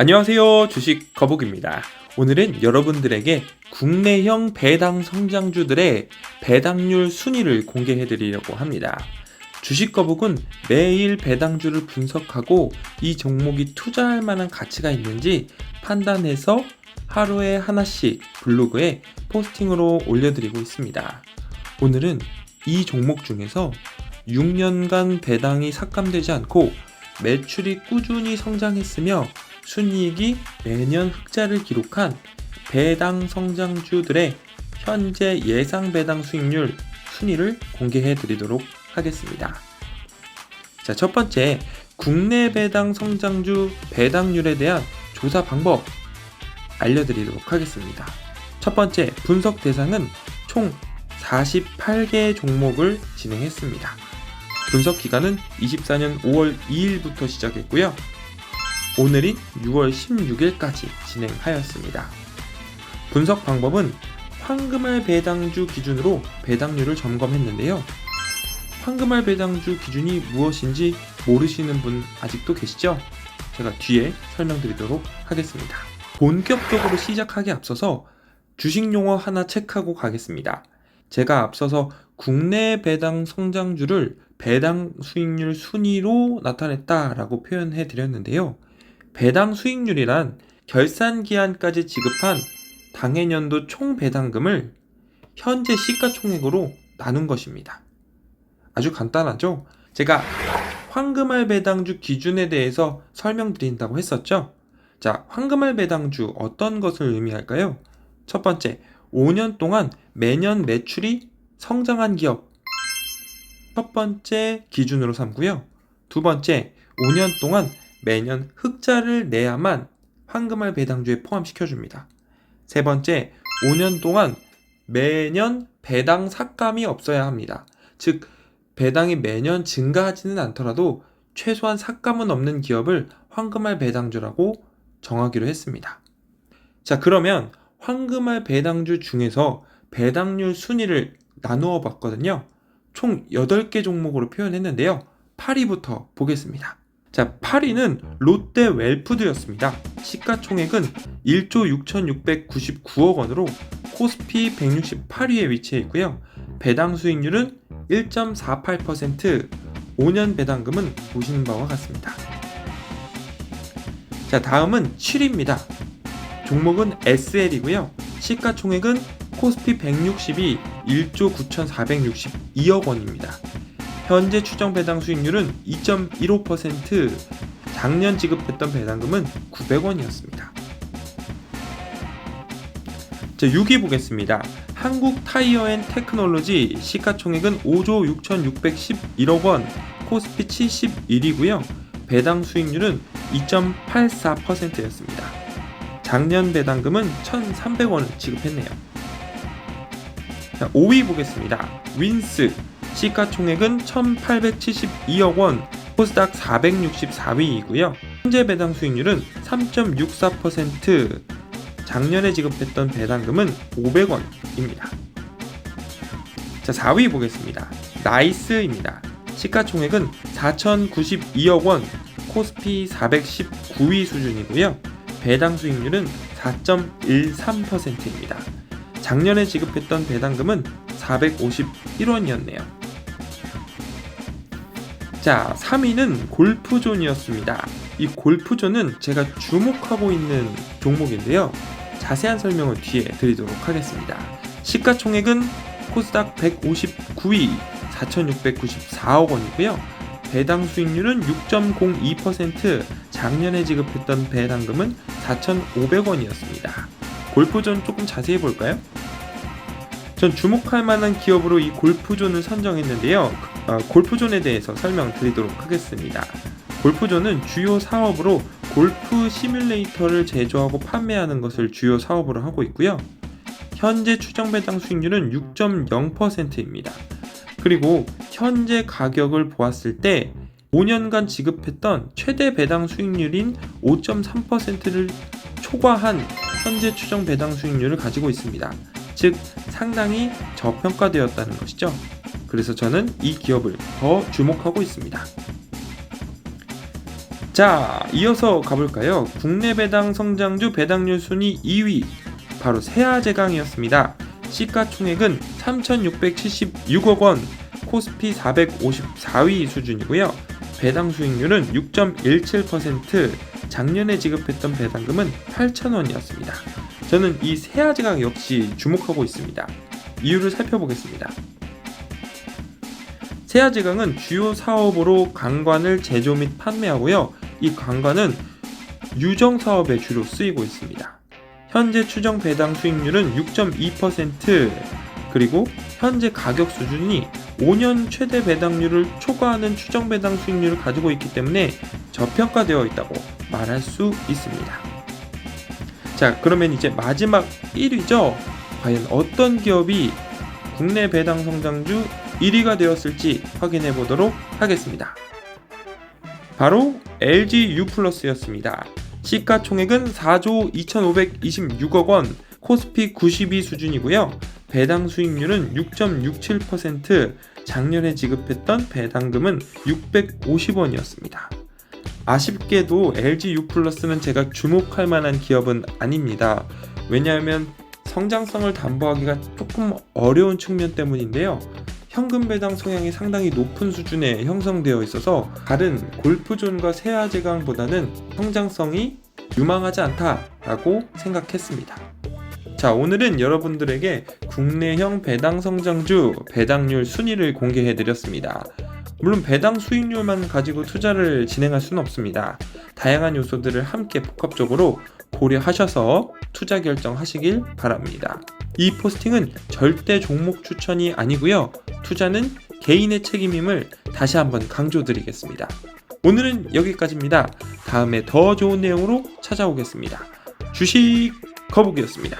안녕하세요. 주식 거북입니다. 오늘은 여러분들에게 국내형 배당 성장주들의 배당률 순위를 공개해 드리려고 합니다. 주식 거북은 매일 배당주를 분석하고 이 종목이 투자할 만한 가치가 있는지 판단해서 하루에 하나씩 블로그에 포스팅으로 올려드리고 있습니다. 오늘은 이 종목 중에서 6년간 배당이 삭감되지 않고 매출이 꾸준히 성장했으며 순이익이 매년 흑자를 기록한 배당 성장주들의 현재 예상 배당 수익률 순위를 공개해 드리도록 하겠습니다. 자, 첫 번째, 국내 배당 성장주 배당률에 대한 조사 방법 알려드리도록 하겠습니다. 첫 번째, 분석 대상은 총 48개의 종목을 진행했습니다. 분석 기간은 24년 5월 2일부터 시작했고요. 오늘인 6월 16일까지 진행하였습니다. 분석 방법은 황금알 배당주 기준으로 배당률을 점검했는데요. 황금알 배당주 기준이 무엇인지 모르시는 분 아직도 계시죠? 제가 뒤에 설명드리도록 하겠습니다. 본격적으로 시작하기 앞서서 주식 용어 하나 체크하고 가겠습니다. 제가 앞서서 국내 배당 성장주를 배당 수익률 순위로 나타냈다라고 표현해 드렸는데요. 배당 수익률이란 결산 기한까지 지급한 당해년도 총 배당금을 현재 시가총액으로 나눈 것입니다. 아주 간단하죠? 제가 황금알 배당주 기준에 대해서 설명드린다고 했었죠? 자, 황금알 배당주 어떤 것을 의미할까요? 첫 번째, 5년 동안 매년 매출이 성장한 기업. 첫 번째 기준으로 삼고요. 두 번째, 5년 동안 매년 흑자를 내야만 황금알 배당주에 포함시켜줍니다. 세 번째, 5년 동안 매년 배당 삭감이 없어야 합니다. 즉, 배당이 매년 증가하지는 않더라도 최소한 삭감은 없는 기업을 황금알 배당주라고 정하기로 했습니다. 자, 그러면 황금알 배당주 중에서 배당률 순위를 나누어 봤거든요. 총 8개 종목으로 표현했는데요. 8위부터 보겠습니다. 자, 8위는 롯데 웰푸드였습니다. 시가총액은 1조 6,699억 원으로 코스피 168위에 위치해 있고요. 배당 수익률은 1.48%, 5년 배당금은 보시는 바와 같습니다. 자, 다음은 7위입니다. 종목은 SL이고요. 시가총액은 코스피 160이 1조 9,462억 원입니다. 현재 추정 배당 수익률은 2.15%, 작년 지급했던 배당금은 900원이었습니다. 자, 6위 보겠습니다. 한국 타이어 앤 테크놀로지 시가총액은 5조 6,611억 원, 코스피 71이고요. 배당 수익률은 2.84%였습니다. 작년 배당금은 1,300원을 지급했네요. 자, 5위 보겠습니다. 윈스 시가총액은 1,872억 원, 코스닥 464위이고요. 현재 배당 수익률은 3.64%, 작년에 지급했던 배당금은 500원입니다. 자, 4위 보겠습니다. 나이스입니다. 시가총액은 4,092억 원, 코스피 419위 수준이고요. 배당 수익률은 4.13%입니다. 작년에 지급했던 배당금은 451원이었네요. 자, 3위는 골프존이었습니다. 이 골프존은 제가 주목하고 있는 종목인데요. 자세한 설명은 뒤에 드리도록 하겠습니다. 시가총액은 코스닥 159위 4,694억 원이고요. 배당 수익률은 6.02%, 작년에 지급했던 배당금은 4,500원이었습니다. 골프존 조금 자세히 볼까요? 전 주목할 만한 기업으로 이 골프존을 선정했는데요. 어, 골프존에 대해서 설명드리도록 하겠습니다. 골프존은 주요 사업으로 골프 시뮬레이터를 제조하고 판매하는 것을 주요 사업으로 하고 있고요. 현재 추정 배당 수익률은 6.0%입니다. 그리고 현재 가격을 보았을 때 5년간 지급했던 최대 배당 수익률인 5.3%를 초과한 현재 추정 배당 수익률을 가지고 있습니다. 즉 상당히 저평가되었다는 것이죠. 그래서 저는 이 기업을 더 주목하고 있습니다. 자, 이어서 가볼까요? 국내 배당 성장주 배당률 순위 2위 바로 세아제강이었습니다. 시가총액은 3,676억 원, 코스피 454위 수준이고요. 배당 수익률은 6.17%, 작년에 지급했던 배당금은 8,000원이었습니다. 저는 이 세아제강 역시 주목하고 있습니다. 이유를 살펴보겠습니다. 세아제강은 주요 사업으로 강관을 제조 및 판매하고요. 이 강관은 유정 사업에 주로 쓰이고 있습니다. 현재 추정 배당 수익률은 6.2% 그리고 현재 가격 수준이 5년 최대 배당률을 초과하는 추정 배당 수익률을 가지고 있기 때문에 저평가되어 있다고 말할 수 있습니다. 자, 그러면 이제 마지막 1위죠. 과연 어떤 기업이 국내 배당 성장주 1위가 되었을지 확인해 보도록 하겠습니다. 바로 LG U+였습니다. 시가 총액은 4조 2,526억 원, 코스피 92 수준이고요. 배당 수익률은 6.67%, 작년에 지급했던 배당금은 650원이었습니다. 아쉽게도 LG U+는 제가 주목할 만한 기업은 아닙니다. 왜냐하면 성장성을 담보하기가 조금 어려운 측면 때문인데요. 현금 배당 성향이 상당히 높은 수준에 형성되어 있어서 다른 골프존과 세아제강보다는 성장성이 유망하지 않다라고 생각했습니다. 자, 오늘은 여러분들에게 국내형 배당 성장주 배당률 순위를 공개해 드렸습니다. 물론 배당 수익률만 가지고 투자를 진행할 수는 없습니다. 다양한 요소들을 함께 복합적으로 고려하셔서 투자 결정하시길 바랍니다. 이 포스팅은 절대 종목 추천이 아니고요. 투자는 개인의 책임임을 다시 한번 강조드리겠습니다. 오늘은 여기까지입니다. 다음에 더 좋은 내용으로 찾아오겠습니다. 주식 거북이였습니다.